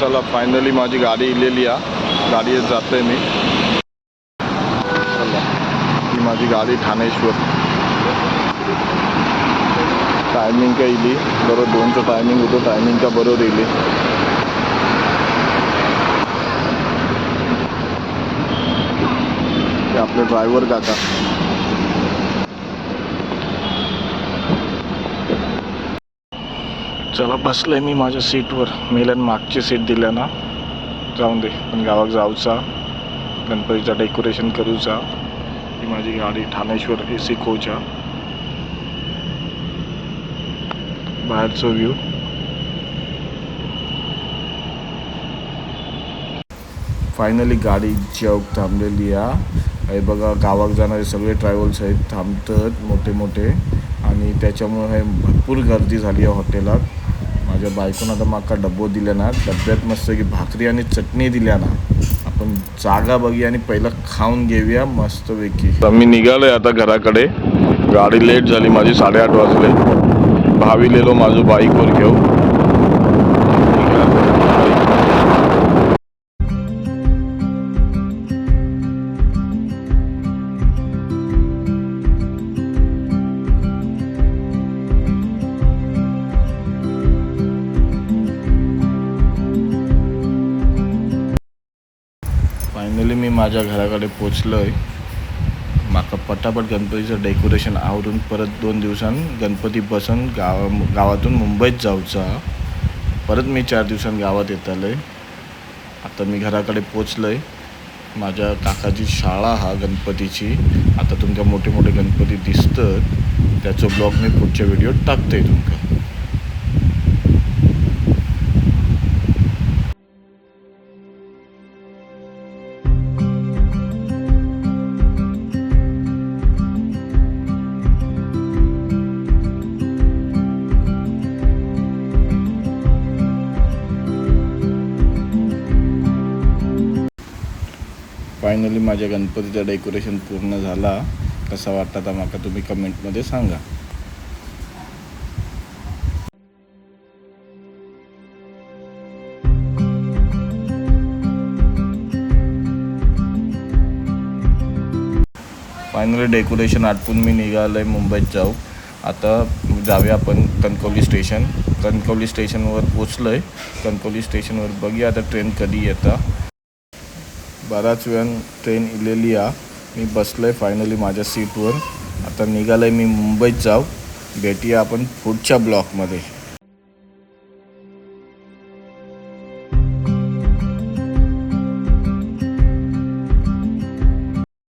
चला फायनली माझी गाडी इलेली आहे गाडी जातोय मी. चला. ही माझी गाडी ठाणेश्वर. टायमिंग का इली? बरोबर दोनचं टायमिंग होतं टायमिंग का बरोबर इली? ते आपले ड्रायव्हर काका चला बसलोय मी माझ्या सीटवर. मेलन मागची सीट दिल्या ना. जाऊन दे. पण गावात जाऊचा गणपतीचा डेकोरेशन करूचा ही माझी गाडी ठाणेश्वर ए सी कोच बाहेरचं व्ह्यू फायनली गाडी चौक थांबलेली आहे बघा गावात जाणारे सगळे ट्रॅव्हल्स आहेत. थांबतात मोठे मोठे आणि त्याच्यामुळे भरपूर गर्दी झाली आहे हॉटेलात माझ्या बायकोनं आता माका डब्बो दिला ना डब्यात मस्त की भाकरी आणि चटणी दिल्या ना आपण जागा बघूया आणि पहिलं खाऊन घेऊया मस्तपैकी. तर मी निघालोय आता घराकडे. गाडी लेट झाली माझी साडेआठ वाजले. भावी लेलो माझं बाईकवर घेऊ. फायनली मी माझ्या घराकडे पोचलोय. माका पटापट गणपतीचं डेकोरेशन आवरून परत दोन दिवसान गणपती बसून गावा गावातून मुंबईत जाऊचा. परत मी चार दिवसांनी गावात येतालय. आता मी घराकडे पोचलोय. माझ्या काकाची शाळा हा गणपतीची. आता तुमच्या मोठे मोठे गणपती दिसतात. त्याचं ब्लॉग मी पुढच्या व्हिडिओत टाकतोय तुमका. फायनली माझ्या गणपतीचं डेकोरेशन पूर्ण झाला. कसा वाटता तर माका तुम्ही कमेंटमध्ये सांगा. फायनली डेकोरेशन आटपून मी निघालो आहे मुंबईत जाऊ आता जाऊया आपण कणकवली स्टेशन कणकवली स्टेशनवर पोचलो आहे कणकवली स्टेशनवर बघूया आता ट्रेन कधी येतं. बराच वेळ ट्रेन इलेली आहे मी बसलो आहे फायनली माझ्या सीटवर आता निघालं आहे मी मुंबईत जाऊ. भेटूया आपण पुढच्या ब्लॉकमध्ये